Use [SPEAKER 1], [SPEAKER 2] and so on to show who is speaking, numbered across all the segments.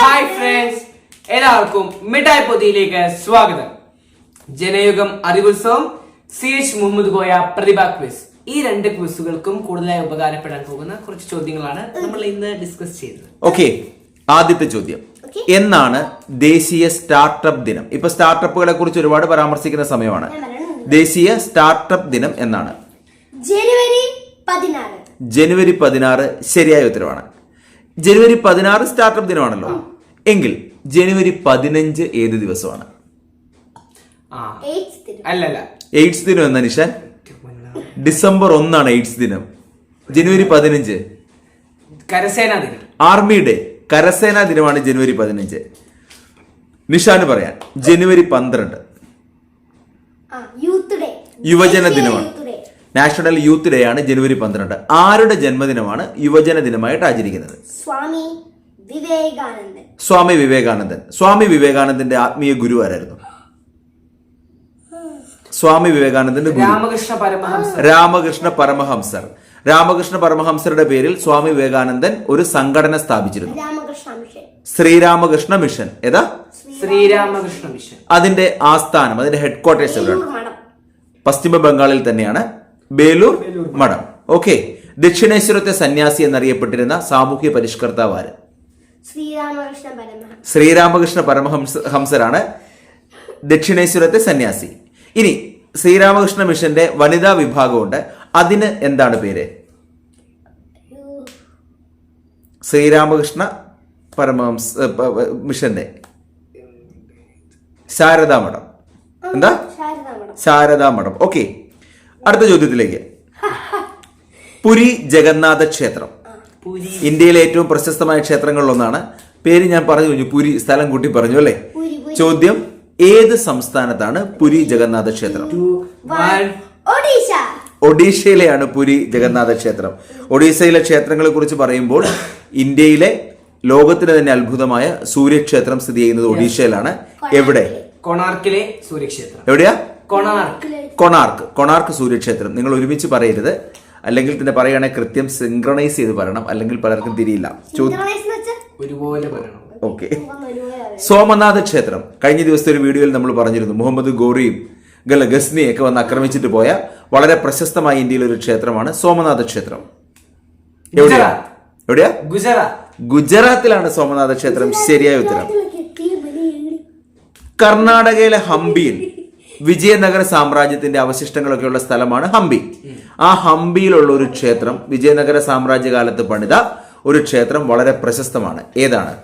[SPEAKER 1] Hi friends എല്ലാവർക്കും മിഠായി പൊതിയിലേക്ക് സ്വാഗതം. Janayugom Arivulsavam C H Muhammad Koya Prathibha quiz ഈ രണ്ട് ക്വിസുകൾക്കും കൂടുതലായി ഉപകാരപ്പെടാൻ പോകുന്ന കുറച്ച് ചോദ്യങ്ങളാണ് നമ്മൾ ഇന്ന് ഡിസ്കസ് ചെയ്തത്
[SPEAKER 2] ഓക്കെ ആദ്യത്തെ ചോദ്യം. എന്നാണ് ദേശീയ സ്റ്റാർട്ടപ്പ് ദിനം? ഇപ്പൊ സ്റ്റാർട്ടപ്പുകളെ കുറിച്ച് ഒരുപാട് പരാമർശിക്കുന്ന സമയമാണ്. ദേശീയ സ്റ്റാർട്ടപ്പ് ദിനം എന്നാണ്.
[SPEAKER 3] ജനുവരി പതിനാറ്.
[SPEAKER 2] ജനുവരി പതിനാറ് ശരിയായ ഉത്തരവാണ്. ജനുവരി പതിനാറ് സ്റ്റാർട്ടപ്പ് ദിനമാണല്ലോ. എങ്കിൽ ജനുവരി പതിനഞ്ച് ഏത് ദിവസമാണ്?
[SPEAKER 1] ആ.
[SPEAKER 3] എയ്റ്റ്
[SPEAKER 1] അല്ലല്ല.
[SPEAKER 2] എയ്ഡ്സ് ദിനം എന്ന നിഷാൻ? ഡിസംബർ ഒന്നാണ് എയ്ഡ്സ് ദിനം. ജനുവരി പതിനഞ്ച്.
[SPEAKER 1] കരസേനാ ദിനം.
[SPEAKER 2] ആർമി ഡേ കരസേനാ ദിനമാണ് ജനുവരി പതിനഞ്ച്. നിഷാന് പറയാൻ. ജനുവരി പന്ത്രണ്ട്.
[SPEAKER 3] ആ യൂത്ത് ഡേ
[SPEAKER 2] യുവജന ദിനമാണ്. നാഷണൽ യൂത്ത് ഡേ ആണ് ജനുവരി പന്ത്രണ്ട്. ആരുടെ ജന്മദിനമാണ് യുവജന ദിനമായിട്ട് ആചരിക്കുന്നത്?
[SPEAKER 3] സ്വാമി വിവേകാനന്ദൻ.
[SPEAKER 2] സ്വാമി വിവേകാനന്ദൻ. സ്വാമി വിവേകാനന്ദന്റെ ആത്മീയ ഗുരു ആരായിരുന്നു? സ്വാമി വിവേകാനന്ദന്റെ ഗുരു.
[SPEAKER 1] രാമകൃഷ്ണ പരമഹംസ
[SPEAKER 2] രാമകൃഷ്ണ പരമഹംസർ. രാമകൃഷ്ണ പരമഹംസരുടെ പേരിൽ സ്വാമി വിവേകാനന്ദൻ ഒരു സംഘടന സ്ഥാപിച്ചിരുന്നു.
[SPEAKER 3] രാമകൃഷ്ണ മിഷൻ.
[SPEAKER 2] ശ്രീരാമകൃഷ്ണ മിഷൻ. ഏതാ?
[SPEAKER 1] ശ്രീരാമകൃഷ്ണ മിഷൻ.
[SPEAKER 2] അതിന്റെ ആസ്ഥാനം അതിന്റെ ഹെഡ്ക്വാർട്ടേഴ്സ് എവിടെയാണ്? പശ്ചിമ ബംഗാളിൽ തന്നെയാണ്. ബേലൂർ മഠം. ഓക്കെ. ദക്ഷിണേശ്വരത്തെ സന്യാസി എന്നറിയപ്പെട്ടിരുന്ന സാമൂഹ്യ പരിഷ്കർത്താവ് ആര്?
[SPEAKER 3] ശ്രീരാമകൃഷ്ണ പരമഹംസ
[SPEAKER 2] ശ്രീരാമകൃഷ്ണ പരമഹംസ ഹംസരാണ് ദക്ഷിണേശ്വരത്തെ സന്യാസി. ഇനി ശ്രീരാമകൃഷ്ണ മിഷന്റെ വനിതാ വിഭാഗമുണ്ട്. അതിന് എന്താണ് പേര്? ശ്രീരാമകൃഷ്ണ പരമഹംസ മിഷന്റെ. ശാരദാ മഠം എന്താ?
[SPEAKER 3] ശാരദാ മഠം
[SPEAKER 2] ഓക്കെ. അടുത്ത ചോദ്യത്തിലേക്ക്. പുരി ജഗന്നാഥ ക്ഷേത്രം.
[SPEAKER 1] പുരി.
[SPEAKER 2] ഇന്ത്യയിലെ ഏറ്റവും പ്രശസ്തമായ ക്ഷേത്രങ്ങളിൽ ഒന്നാണ് പേര് ഞാൻ പറഞ്ഞു കഴിഞ്ഞു പുരി സ്ഥലം കൂട്ടി പറഞ്ഞു അല്ലേ? ചോദ്യം ഏത് സംസ്ഥാനത്താണ് പുരി ജഗന്നാഥ ക്ഷേത്രം? ഒഡീഷയിലെയാണ് പുരി ജഗന്നാഥ ക്ഷേത്രം. ഒഡീഷയിലെ ക്ഷേത്രങ്ങളെ കുറിച്ച് പറയുമ്പോൾ ഇന്ത്യയിലെ ലോകത്തിലെ തന്നെ അത്ഭുതമായ സൂര്യക്ഷേത്രം സ്ഥിതി ചെയ്യുന്നത് ഒഡീഷയിലാണ്. എവിടെ?
[SPEAKER 1] കൊണാർക്കിലെ സൂര്യക്ഷേത്രം.
[SPEAKER 2] എവിടെയാ?
[SPEAKER 1] കൊണാർക്ക്.
[SPEAKER 2] കൊണാർക്ക്. കൊണാർക്ക്. സൂര്യക്ഷേത്രം. നിങ്ങൾ ഒരുമിച്ച് പറയരുത്. അല്ലെങ്കിൽ തന്നെ പറയുകയാണെങ്കിൽ കൃത്യം സിങ്ക്രണൈസ് ചെയ്ത് പറയണം. അല്ലെങ്കിൽ പലർക്കും തിരിയില്ല.
[SPEAKER 1] ഒരുപോലെ പറയണം.
[SPEAKER 2] ഓക്കെ. സോമനാഥ ക്ഷേത്രം. കഴിഞ്ഞ ദിവസത്തെ ഒരു വീഡിയോയിൽ നമ്മൾ പറഞ്ഞിരുന്നു. മുഹമ്മദ് ഗോറിയും ഗല ഗസ്നിയും ഒക്കെ വന്ന് ആക്രമിച്ചിട്ട് പോയ വളരെ പ്രശസ്തമായ ഇന്ത്യയിലെ ഒരു ക്ഷേത്രമാണ് സോമനാഥ ക്ഷേത്രം. എവിടെയാ? എവിടെയാ?
[SPEAKER 1] ഗുജറാത്ത്.
[SPEAKER 2] ഗുജറാത്തിലാണ് സോമനാഥ ക്ഷേത്രം ശരിയായ ഉത്തരം. കർണാടകയിലെ ഹംപിയിൽ. വിജയനഗര സാമ്രാജ്യത്തിന്റെ അവശിഷ്ടങ്ങളൊക്കെയുള്ള സ്ഥലമാണ് ഹംപി. ആ ഹംപിയിലുള്ള ഒരു ക്ഷേത്രം വിജയനഗര സാമ്രാജ്യ കാലത്ത് പണിത ഒരു ക്ഷേത്രം വളരെ പ്രശസ്തമാണ്. ഏതാണ്?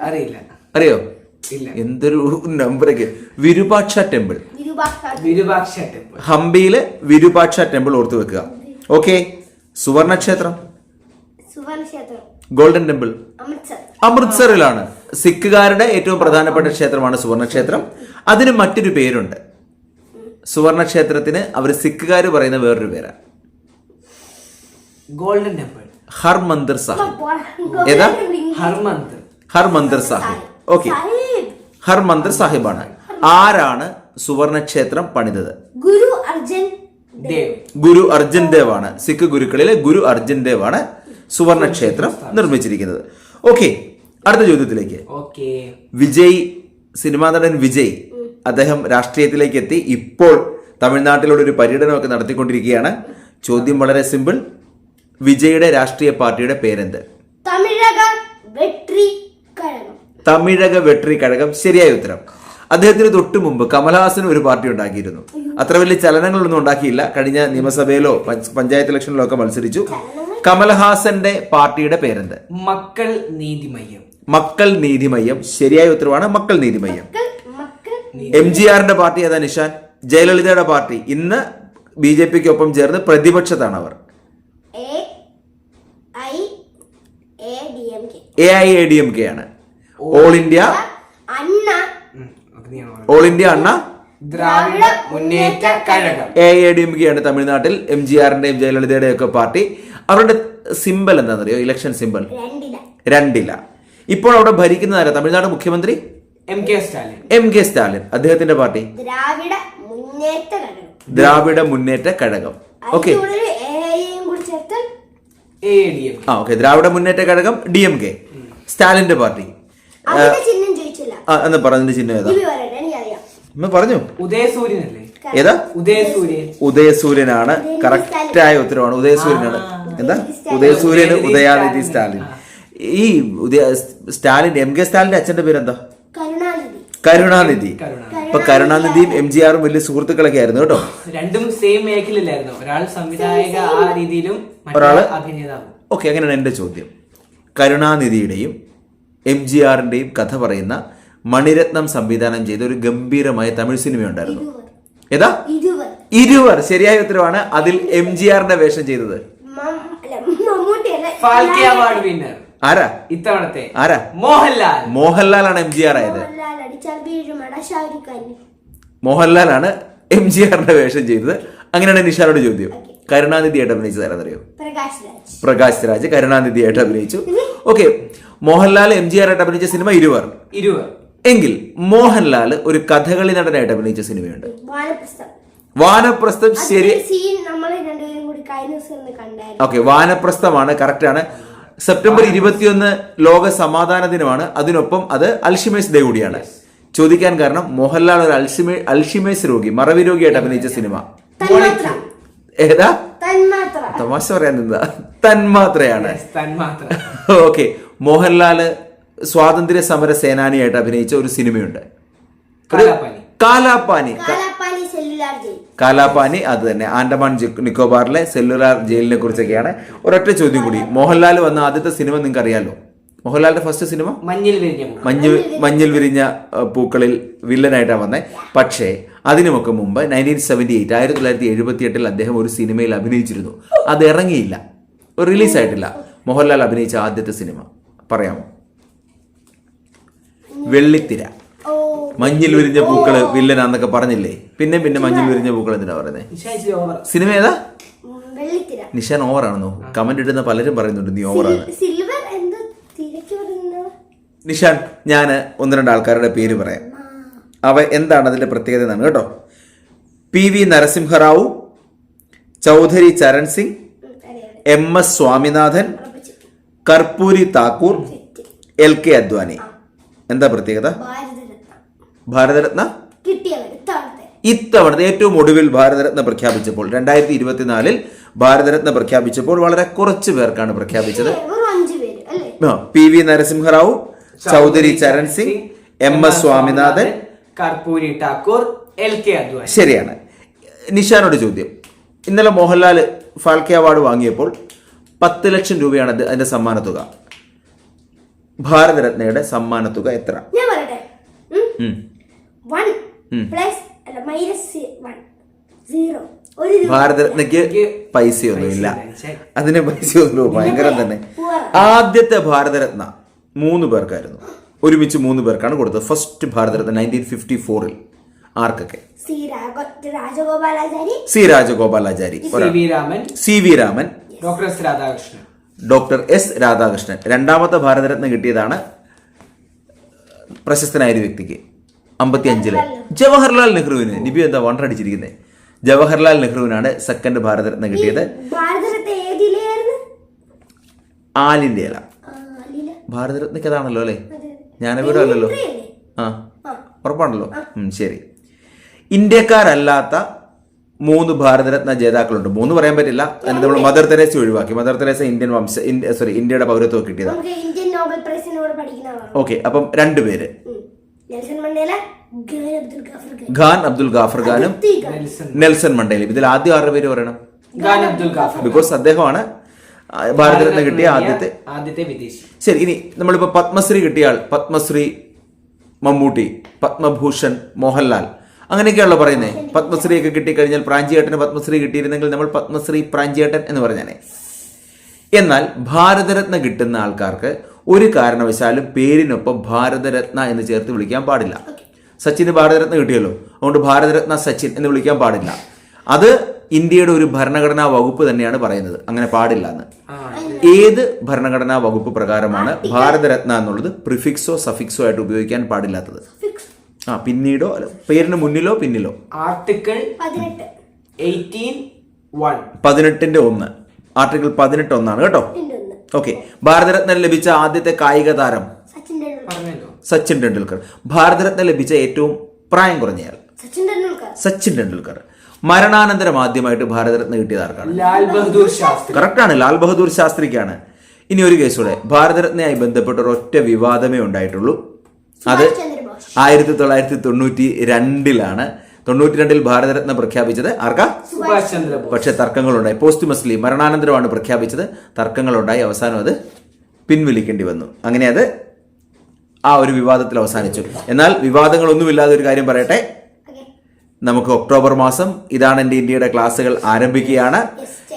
[SPEAKER 1] അറിയില്ല.
[SPEAKER 2] അറിയോ?
[SPEAKER 1] ഇല്ല.
[SPEAKER 2] എന്തൊരു നമ്പറൊക്കെ. വിരുപാക്ഷ ടെമ്പിൾ.
[SPEAKER 3] വിരുപാക്ഷ
[SPEAKER 1] വിരുപാക്ഷ ടെമ്പിൾ.
[SPEAKER 2] ഹംപിയിലെ വിരുപാക്ഷ ടെമ്പിൾ ഓർത്തു വെക്കുക. ഓക്കെ. സുവർണ ക്ഷേത്രം
[SPEAKER 3] സുവർണ ക്ഷേത്രം
[SPEAKER 2] ഗോൾഡൻ ടെമ്പിൾ അമൃത്സറിലാണ്. സിഖുകാരുടെ ഏറ്റവും പ്രധാനപ്പെട്ട ക്ഷേത്രമാണ് സുവർണക്ഷേത്രം. അതിന് മറ്റൊരു പേരുണ്ട്. സുവർണക്ഷേത്രത്തിന് അവർ സിഖുകാർ പറയുന്ന വേറൊരു പേരാണ്
[SPEAKER 1] ഗോൾഡൻ ടെമ്പിൾ.
[SPEAKER 2] ഹർമന്ദിർ സാഹിബ്. ഏതാ?
[SPEAKER 1] ഹർമന്ദിർ.
[SPEAKER 2] ഹർമന്ദിർ സാഹിബ്. ഓക്കെ.
[SPEAKER 3] സാഹിബ്.
[SPEAKER 2] ഹർമന്ദിർ സാഹിബാണ്. ആരാണ് സുവർണക്ഷേത്രം പണിതത്?
[SPEAKER 3] ഗുരു അർജൻ
[SPEAKER 1] ദേവ്.
[SPEAKER 2] ഗുരു അർജൻ ദേവ് ആണ് സിഖ് ഗുരുക്കളിലെ ഗുരു അർജൻ ദേവ് ആണ് സുവർണ ക്ഷേത്രം നിർമ്മിച്ചിരിക്കുന്നത്. ഓക്കെ അടുത്ത ചോദ്യത്തിലേക്ക്. വിജയ് സിനിമാ നടൻ വിജയ് അദ്ദേഹം രാഷ്ട്രീയത്തിലേക്ക് എത്തി. ഇപ്പോൾ തമിഴ്നാട്ടിലൂടെ ഒരു പര്യടനമൊക്കെ നടത്തിക്കൊണ്ടിരിക്കുകയാണ്. ചോദ്യം വളരെ സിമ്പിൾ വിജയുടെ രാഷ്ട്രീയ പാർട്ടിയുടെ പേരെന്ത്?
[SPEAKER 3] തമിഴക വെട്രി കഴകം.
[SPEAKER 2] തമിഴക വെട്രി കഴകം. ശരിയായ ഉത്തരം. അദ്ദേഹത്തിന് തൊട്ടു മുമ്പ് കമൽഹാസൻ ഒരു പാർട്ടി ഉണ്ടാക്കിയിരുന്നു. അത്ര വലിയ ചലനങ്ങളൊന്നും ഉണ്ടാക്കിയില്ല. കഴിഞ്ഞ നിയമസഭയിലോ പഞ്ചായത്ത് ഇലക്ഷനിലോ ഒക്കെ മത്സരിച്ചു. കമൽഹാസന്റെ പാർട്ടിയുടെ പേരെന്ത്?
[SPEAKER 1] മക്കൾ നീതിമയ്യം
[SPEAKER 2] മക്കൾ നീതിമയ്യം ശരിയായ ഉത്തരവാണ് മക്കൾ നീതിമയ്യം എം ജി ആറിന്റെ പാർട്ടി ഏതാ നിഷാൻ? ജയലളിതയുടെ പാർട്ടി. ഇന്ന് ബി ജെ പിക്ക് ഒപ്പം ചേർന്ന് പ്രതിപക്ഷത്താണ് അവർ
[SPEAKER 3] A I A D M K
[SPEAKER 2] ആണ്. All India. All India Anna.
[SPEAKER 1] Dravida Munnetra Kazhagam.
[SPEAKER 2] A I A D M K ആണ് തമിഴ്നാട്ടിൽ എം ജി ആറിന്റെയും ജയലളിതയുടെയും ഒക്കെ പാർട്ടി. അവരുടെ സിമ്പൽ എന്താണെന്നറിയോ? ഇലക്ഷൻ സിമ്പൽ
[SPEAKER 3] രണ്ടില.
[SPEAKER 2] രണ്ടില. ഇപ്പോൾ അവിടെ ഭരിക്കുന്നതാരാ തമിഴ്നാട് മുഖ്യമന്ത്രി?
[SPEAKER 1] M K Stalin.
[SPEAKER 2] M K Stalin. അദ്ദേഹത്തിന്റെ പാർട്ടി?
[SPEAKER 3] ദ്രാവിഡ മുന്നേറ്റ കഴകം
[SPEAKER 2] ദ്രാവിഡ മുന്നേറ്റ കഴകം ഓക്കെ
[SPEAKER 3] അതിന്റെ കൂടെ ഒരു എയും കൂടി ചേർത്ത്
[SPEAKER 1] എ ഡി എം
[SPEAKER 2] ആ okay Dravida Munnetra Kazhagam D M K സ്റ്റാലിന്റെ പാർട്ടി. എന്ന് പറഞ്ഞതിന്റെ ചിഹ്നം ഏതാ? അമ്മ പറഞ്ഞു?
[SPEAKER 1] ഉദയസൂര്യൻ. അല്ലേ
[SPEAKER 2] ഏതാ
[SPEAKER 1] ഉദയസൂര്യൻ
[SPEAKER 2] ഉദയസൂര്യനാണ് കറക്റ്റായ ഉത്തരവാണ്. ഉദയസൂര്യനാണ്. എന്താ? ഉദയസൂര്യൻ ഉദയാനിധി സ്റ്റാലിൻ. ഈ ഉദയ സ്റ്റാലിൻ എം കെ സ്റ്റാലിന്റെ അച്ഛന്റെ പേരെന്താ?
[SPEAKER 3] കരുണാനിധി.
[SPEAKER 2] അപ്പൊ കരുണാനിധിയും എം ജി ആറും വലിയ സുഹൃത്തുക്കളൊക്കെ ആയിരുന്നു കേട്ടോ.
[SPEAKER 1] രണ്ടും സെയിം മേഖലയിലായിരുന്നു. ഒരാൾ സംവിധായക ആ രീതിയിലും
[SPEAKER 2] ഒരാൾ
[SPEAKER 1] മറ്റൊരാൾ അഭിനേതാവ്.
[SPEAKER 2] ഓക്കെ അങ്ങനെയാണ് എന്റെ ചോദ്യം. കരുണാനിധിയുടെയും എം ജി ആറിന്റെയും കഥ പറയുന്ന മണിരത്നം സംവിധാനം ചെയ്ത ഒരു ഗംഭീരമായ തമിഴ് സിനിമ ഉണ്ടായിരുന്നു. ഏതാ?
[SPEAKER 3] ഇരുവർ.
[SPEAKER 2] ഇരുവർ. ശരിയായ ഉത്തരവാണ് അതിൽ എം ജി ആറിന്റെ വേഷം ചെയ്തത്
[SPEAKER 3] മം- അല്ല മമ്മൂട്ടി അല്ല
[SPEAKER 1] ഫാൽക്കെ അവാർഡ് വിന്നർ.
[SPEAKER 2] ആരാ?
[SPEAKER 1] ഇത്തവണത്തെ.
[SPEAKER 2] ആരാ?
[SPEAKER 1] മോഹൻലാൽ.
[SPEAKER 2] മോഹൻലാലാണ് എം ജി ആർ ആയത്. മോഹൻലാലാണ് എം ജി ആറിന്റെ വേഷം ചെയ്തത്. അങ്ങനെയാണ് നിഷാനോട് ചോദ്യം. കരുണാനിധിയായിട്ട് അഭിനയിച്ചത് ആരാന്നറിയോ
[SPEAKER 3] പ്രകാശ് രാജ്.
[SPEAKER 2] പ്രകാശ് രാജ് കരുണാനിധിയായിട്ട് അഭിനയിച്ചു. ഓക്കെ. മോഹൻലാൽ എം ജി ആറായിട്ട് അഭിനയിച്ച സിനിമ ഇരുവർ.
[SPEAKER 1] ഇരുവർ.
[SPEAKER 2] എങ്കിൽ മോഹൻലാൽ ഒരു കഥകളി നടനായിട്ട് അഭിനയിച്ച സിനിമയുണ്ട്.
[SPEAKER 3] വാനപ്രസ്ഥം
[SPEAKER 2] ശരി
[SPEAKER 3] സീൻ നമ്മൾ രണ്ടുപേരും കൂടി കഴിഞ്ഞ ദിവസം കണ്ടായിരുന്നു.
[SPEAKER 2] ഓക്കെ വാനപ്രസ്ഥമാണ് കറക്റ്റ് ആണ്. സെപ്റ്റംബർ ഇരുപത്തിയൊന്ന് ലോക സമാധാന ദിനമാണ്. അതിനൊപ്പം അത് അൽഷിമേസ് ഡേ കൂടിയാണ്. ചോദിക്കാൻ കാരണം മോഹൻലാൽ ഒരു അൽഷിമേ അൽഷിമേസ് രോഗി മറവി രോഗിയായിട്ട് അഭിനയിച്ച സിനിമ.
[SPEAKER 3] തന്മാത്ര.
[SPEAKER 2] ഏതാ?
[SPEAKER 3] തന്മാത്ര.
[SPEAKER 2] തമാശ പറയാൻ എന്താ തന്മാത്രയാണ്.
[SPEAKER 1] തന്മാത്ര.
[SPEAKER 2] ഓക്കെ മോഹൻലാൽ സ്വാതന്ത്ര്യ സമര സേനാനിയായിട്ട് അഭിനയിച്ച ഒരു സിനിമയുണ്ട്. കാലാപ്പാനി.
[SPEAKER 3] കാലാപാനി.
[SPEAKER 2] കാലാപാനി അത് തന്നെ. ആൻഡമാൻ നിക്കോബാറിലെ സെല്ലുലാർ ജയിലിനെ കുറിച്ചൊക്കെയാണ് ഒരൊറ്റ ചോദ്യം കൂടി. മോഹൻലാൽ വന്ന ആദ്യത്തെ സിനിമ നിങ്ങൾക്ക് അറിയാലോ മോഹൻലാലിന്റെ ഫസ്റ്റ് സിനിമ?
[SPEAKER 1] മഞ്ഞിൽ വിരിഞ്ഞ
[SPEAKER 2] മഞ്ഞിൽ വിരിഞ്ഞ പൂക്കളിൽ വില്ലനായിട്ടാണ് വന്നത് പക്ഷേ അതിനുമൊക്കെ മുമ്പ് നയന്റീൻ സെവന്റി എയ്റ്റ് ആയിരത്തി തൊള്ളായിരത്തി എഴുപത്തി എട്ടിൽ അദ്ദേഹം ഒരു സിനിമയിൽ അഭിനയിച്ചിരുന്നു. അത് ഇറങ്ങിയില്ല. ഒരു റിലീസായിട്ടില്ല മോഹൻലാൽ അഭിനയിച്ച ആദ്യത്തെ സിനിമ. പറയാമോ? വെള്ളിത്തിര. മഞ്ഞിൽ വിരിഞ്ഞ പൂക്കൾ വില്ലനാന്നൊക്കെ പറഞ്ഞില്ലേ? പിന്നെ പിന്നെ മഞ്ഞിൽ വിരിഞ്ഞ പൂക്കൾ എന്തിനാ പറയുന്നത്. സിനിമ ഏതാ? നിഷാൻ ഓവറാണെന്നോ കമന്റ് ഇടുന്ന പലരും പറയുന്നുണ്ട് നീ ഓവറാണ്
[SPEAKER 3] സിൽവർ എന്തോ തിരക്ക്
[SPEAKER 2] നിഷാൻ ഞാൻ ഒന്ന് രണ്ട് ആൾക്കാരുടെ പേര് പറയാം. അവ എന്താണ് അതിന്റെ പ്രത്യേകത എന്നാണ് കേട്ടോ? P V Narasimha Rao Chaudhary Charan Singh M S Swaminathan Karpoori Thakur L K Advani. എന്താ പ്രത്യേകത?
[SPEAKER 3] ഭാരതരത്ന? ഇത്തവണത്തെ.
[SPEAKER 2] ഇത്തവണത്തെ ഏറ്റവും ഒടുവിൽ ഭാരതരത്ന പ്രഖ്യാപിച്ചപ്പോൾ രണ്ടായിരത്തി ഇരുപത്തിനാലിൽ ഭാരതരത്ന പ്രഖ്യാപിച്ചപ്പോൾ വളരെ കുറച്ച് പേർക്കാണ് പ്രഖ്യാപിച്ചത്.
[SPEAKER 3] വെറും അഞ്ചു പേര് അല്ലേ?
[SPEAKER 2] ആ, P V Narasimha Rao Chaudhary Charan Singh M S Swaminathan
[SPEAKER 1] Karpoori Thakur L K Advani.
[SPEAKER 2] ശരിയാണ്. നിഷാനോട് ചോദ്യം. ഇന്നലെ മോഹൻലാൽ ഫാൽക്കെ അവാർഡ് വാങ്ങിയപ്പോൾ പത്ത് ലക്ഷം രൂപയാണ് അത് അതിന്റെ സമ്മാനത്തുക ഭാരതരത്നയുടെ സമ്മാനത്തുക എത്ര?
[SPEAKER 3] ഞാൻ പറയട്ടെ. വൺ. പ്ലസ് അല്ല മൈനസ് വൺ. സീറോ.
[SPEAKER 2] ഭാരതരത്നയ്ക്ക് പൈസയൊന്നുമില്ല.
[SPEAKER 1] പൈസയില്ല.
[SPEAKER 2] അതിന് പൈസയൊന്നുമില്ല ഭയങ്കരം തന്നെ. ആദ്യത്തെ ഭാരതരത്ന മൂന്ന് പേർക്കായിരുന്നു. ഒരുമിച്ച് മൂന്ന് പേർക്കാണ് കൊടുത്തത്. ഫസ്റ്റ് ഭാരതരത്ന നയന്റീൻ ഫിഫ്റ്റി ഫോറിൽ ആർക്കൊക്കെ?
[SPEAKER 3] C Rajagopalachari?
[SPEAKER 2] C Rajagopalachari.
[SPEAKER 1] C V Raman.
[SPEAKER 2] C V Raman.
[SPEAKER 1] Doctor S Radhakrishnan.
[SPEAKER 2] Doctor S Radhakrishnan. രണ്ടാമത്തെ ഭാരതരത്ന കിട്ടിയതാണ് പ്രശസ്തനായ ഒരു വ്യക്തിക്ക്. അമ്പത്തി അഞ്ചിൽ ജവഹർലാൽ നെഹ്റുവിന് നിബി എന്താ വണ്ടർ അടിച്ചിരിക്കുന്നത് ജവഹർലാൽ നെഹ്റുവിനാണ് സെക്കൻഡ് ഭാരതരത്ന കിട്ടിയത്. ആലിന്റെ ഇല ഭാരതരത്നക്ക് അതാണല്ലോ അല്ലേ? ഞാനിവിടെ അല്ലല്ലോ? ആ ഉറപ്പാണല്ലോ. ശരി. ഇന്ത്യക്കാരല്ലാത്ത മൂന്ന് ഭാരതരത്ന ജേതാക്കളുണ്ട്. മൂന്ന് പറയാൻ പറ്റില്ല. അതിന് നമ്മൾ മദർ തെരേസ ഒഴിവാക്കി. മദർ തെരേസ ഇന്ത്യൻ വംശ സോറി ഇന്ത്യയുടെ പൗരത്വം കിട്ടിയതാണ് ഓക്കെ അപ്പം രണ്ടുപേര്.
[SPEAKER 3] ഉം. നെൽസൺ മണ്ടേല ഗാൻ അബ്ദുൽ ഗാഫർ ഖാൻ.
[SPEAKER 2] അബ്ദുൽ ഗാഫർ ഖാനും.
[SPEAKER 1] നെൽസൺ.
[SPEAKER 2] നെൽസൺ മണ്ടേലും. ഇതിൽ ആദ്യം ആറ് പേര് പറയണം? ബിക്കോസ് അദ്ദേഹമാണ് ആ, ഭാരതരത്ന കിട്ടിയ ആദ്യത്തെ.
[SPEAKER 1] ആദ്യത്തെ വിദേശി.
[SPEAKER 2] ശരി ഇനി നമ്മളിപ്പോ പത്മശ്രീ കിട്ടിയ ആൾ പത്മശ്രീ മമ്മൂട്ടി പത്മഭൂഷൺ മോഹൻലാൽ. അങ്ങനെയൊക്കെയാണല്ലോ പറയുന്നത് പത്മശ്രീ ഒക്കെ കിട്ടിക്കഴിഞ്ഞാൽ പ്രാഞ്ചിയേട്ടന് പത്മശ്രീ കിട്ടിയിരുന്നെങ്കിൽ നമ്മൾ പത്മശ്രീ പ്രാഞ്ചിയേട്ടൻ എന്ന് പറഞ്ഞാണ് എന്നാൽ ഭാരതരത്ന കിട്ടുന്ന ആൾക്കാർക്ക് ഒരു കാരണവശാലും പേരിനൊപ്പം ഭാരതരത്ന എന്ന് ചേർത്ത് വിളിക്കാൻ പാടില്ല. സച്ചിന് ഭാരതരത്ന കിട്ടിയല്ലോ. അതുകൊണ്ട് ഭാരതരത്ന സച്ചിൻ എന്ന് വിളിക്കാൻ പാടില്ല. അത് ഇന്ത്യയുടെ ഒരു ഭരണഘടനാ വകുപ്പ് തന്നെയാണ് പറയുന്നത്. അങ്ങനെ പാടില്ല എന്ന്. ഏത് ഭരണഘടനാ വകുപ്പ് പ്രകാരമാണ് ഭാരതരത്ന എന്നുള്ളത് പ്രിഫിക്സോ സഫിക്സോ ആയിട്ട് ഉപയോഗിക്കാൻ പാടില്ലാത്തത്?
[SPEAKER 3] ഫിക്സ്
[SPEAKER 2] ആ പിന്നീടോ അല്ല പേരിന് മുന്നിലോ പിന്നിലോ?
[SPEAKER 1] ആർട്ടിക്കിൾ
[SPEAKER 2] പതിനെട്ടിന്റെ ഒന്ന്. ആർട്ടിക്കിൾ പതിനെട്ട് ഒന്നാണ് കേട്ടോ. ഓക്കെ ഭാരതരത്ന ലഭിച്ച ആദ്യത്തെ കായിക താരം?
[SPEAKER 3] സച്ചിൻ ടെണ്ടുൽക്കർ.
[SPEAKER 1] പറഞ്ഞല്ലോ.
[SPEAKER 2] സച്ചിൻ ടെണ്ടുൽക്കർ. ഭാരതരത്ന ലഭിച്ച ഏറ്റവും പ്രായം കുറഞ്ഞയാൾ
[SPEAKER 3] സച്ചിൻ ടെണ്ടുൽക്കർ.
[SPEAKER 2] സച്ചിൻ ടെണ്ടുൽക്കർ. മരണാനന്തരം ആദ്യമായിട്ട് ഭാരതരത്ന കിട്ടിയത് ആർക്കാണ്?
[SPEAKER 1] ലാൽ ബഹദൂർ ശാസ്ത്രി.
[SPEAKER 2] കറക്റ്റാണ് ലാൽ ബഹദൂർ ശാസ്ത്രിക്കാണ്. ഇനി ഒരു കേസൂടെ. ഭാരതരത്നയായി ബന്ധപ്പെട്ട ഒരൊറ്റ വിവാദമേ ഉണ്ടായിട്ടുള്ളൂ. അത് ആയിരത്തി തൊള്ളായിരത്തി തൊണ്ണൂറ്റി രണ്ടിലാണ്. തൊണ്ണൂറ്റി രണ്ടിൽ ഭാരതരത്ന പ്രഖ്യാപിച്ചത് ആർക്കാ?
[SPEAKER 1] സുഭാഷ് ചന്ദ്രബോസ്.
[SPEAKER 2] പക്ഷെ തർക്കങ്ങളുണ്ടായി. പോസ്റ്റ്മസ്ലി മരണാനന്തരമാണ് പ്രഖ്യാപിച്ചത്. തർക്കങ്ങളുണ്ടായി. അവസാനം അത് പിൻവലിക്കേണ്ടി വന്നു. അങ്ങനെ അത് ആ ഒരു വിവാദത്തിൽ അവസാനിച്ചു. എന്നാൽ വിവാദങ്ങളൊന്നുമില്ലാതെ ഒരു കാര്യം പറയട്ടെ. നമുക്ക് ഒക്ടോബർ മാസം ഇതാണ് എന്റെ ഇന്ത്യയുടെ ക്ലാസ്സുകൾ ആരംഭിക്കുകയാണ്.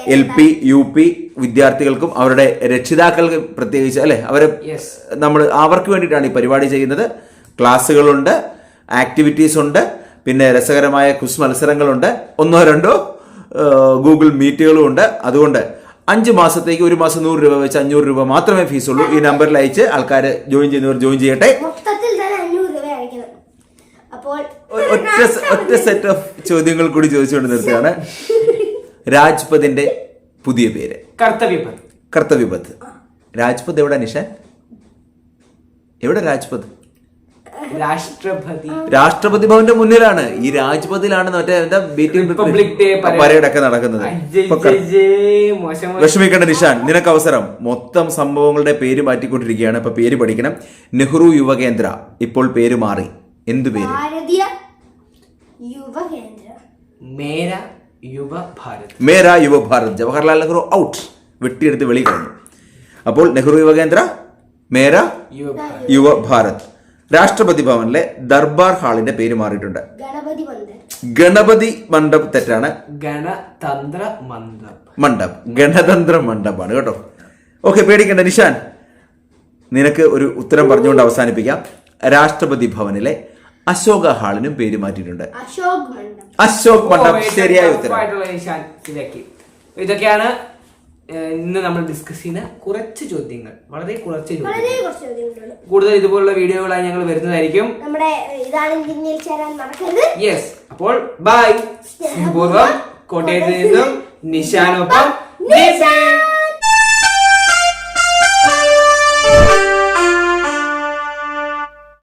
[SPEAKER 2] എൽ പി യു പി വിദ്യാർത്ഥികൾക്കും അവരുടെ രക്ഷിതാക്കൾക്ക് പ്രത്യേകിച്ച് അല്ലെ? അവരെ നമ്മൾ അവർക്ക് വേണ്ടിയിട്ടാണ് ഈ പരിപാടി ചെയ്യുന്നത്. ക്ലാസ്സുകളുണ്ട് ആക്ടിവിറ്റീസ് ഉണ്ട്. പിന്നെ രസകരമായ ക്വിസ് മത്സരങ്ങളുണ്ട്. ഒന്നോ രണ്ടോ ഗൂഗിൾ മീറ്റുകളും ഉണ്ട്. അതുകൊണ്ട് അഞ്ച് മാസത്തേക്ക് ഒരു മാസം നൂറ് രൂപ വെച്ച് അഞ്ഞൂറ് രൂപ മാത്രമേ ഫീസ് ഉള്ളൂ. ഈ നമ്പറിൽ അയച്ച് ആൾക്കാർ ജോയിൻ ചെയ്യുന്നവർ ജോയിൻ ചെയ്യട്ടെ. ഒറ്റ ഒറ്റ സെറ്റ് ഓഫ് ചോദ്യങ്ങൾ കൂടി ചോദിച്ചുകൊണ്ട് നിർത്തുകയാണ്. രാജ്പഥിന്റെ പുതിയ പേര്.
[SPEAKER 1] കർത്തവ്യപത്
[SPEAKER 2] കർത്തവ്യപത് രാജ്പഥ് എവിടെ നിഷാൻ? എവിടെ രാജ്പഥ്?
[SPEAKER 1] രാഷ്ട്രപതി.
[SPEAKER 2] രാഷ്ട്രപതി ഭവന്റെ മുന്നിലാണ്. ഈ രാജ്പഥിലാണ് മറ്റേ എന്താ ബീറ്റിംഗ്
[SPEAKER 1] റിപ്പബ്ലിക് ഡേ പരേഡ്.
[SPEAKER 2] ഒക്കെ നടക്കുന്നത്. ലക്ഷ്മിക്കണ്ട നിഷാൻ നിനക്ക് അവസരം മൊത്തം സംഭവങ്ങളുടെ പേര് മാറ്റിക്കൊണ്ടിരിക്കുകയാണ്. ഇപ്പൊ പേര് പഠിക്കണം. നെഹ്റു യുവകേന്ദ്ര. ഇപ്പോൾ പേര് മാറി. എന്തു പേര്?
[SPEAKER 1] മേര യുവ ഭാരത്.
[SPEAKER 2] മേരാ യുവ ഭാരത്. ജവഹർലാൽ നെഹ്റു ഔട്ട് വെട്ടിയെടുത്ത് വെളി കഴിഞ്ഞു അപ്പോൾ നെഹ്റു യുവകേന്ദ്ര മേര
[SPEAKER 1] യുവ ഭാരത്.
[SPEAKER 2] യുവ ഭാരത്. രാഷ്ട്രപതി ഭവനിലെ ദർബാർ ഹാളിന്റെ പേര് മാറിയിട്ടുണ്ട്.
[SPEAKER 3] ഗണപതി
[SPEAKER 2] മണ്ഡപ് തെറ്റാണ്.
[SPEAKER 1] ഗണതന്ത്ര മന്ദം.
[SPEAKER 2] മണ്ഡപ് ഗണതന്ത്ര മണ്ഡപാണ് കേട്ടോ. ഓക്കെ പേടിക്കണ്ട നിഷാൻ നിനക്ക് ഒരു ഉത്തരം പറഞ്ഞുകൊണ്ട് അവസാനിപ്പിക്കാം. രാഷ്ട്രപതി ഭവനിലെ അശോക ഹാളിനും പേര് മാറ്റിയിട്ടുണ്ട്.
[SPEAKER 3] അശോക് മണ്ഡപം
[SPEAKER 2] അശോക് മണ്ഡപ് ശരിയായ ഉത്തരം.
[SPEAKER 1] ഇതൊക്കെയാണ് ഇന്ന് നമ്മൾ ഡിസ്കസ് ചെയ്യുന്ന കുറച്ച് ചോദ്യങ്ങൾ. വളരെ കുറച്ച് ചോദ്യങ്ങൾ. കൂടുതൽ ഇതുപോലുള്ള വീഡിയോകളായി ഞങ്ങൾ വരുന്നതായിരിക്കും.
[SPEAKER 3] നമ്മുടെ
[SPEAKER 1] യെസ് അപ്പോൾ ബൈ സ്നേഹപൂർവം കോട്ടയത്ത് നിന്നും നിശാനൊപ്പം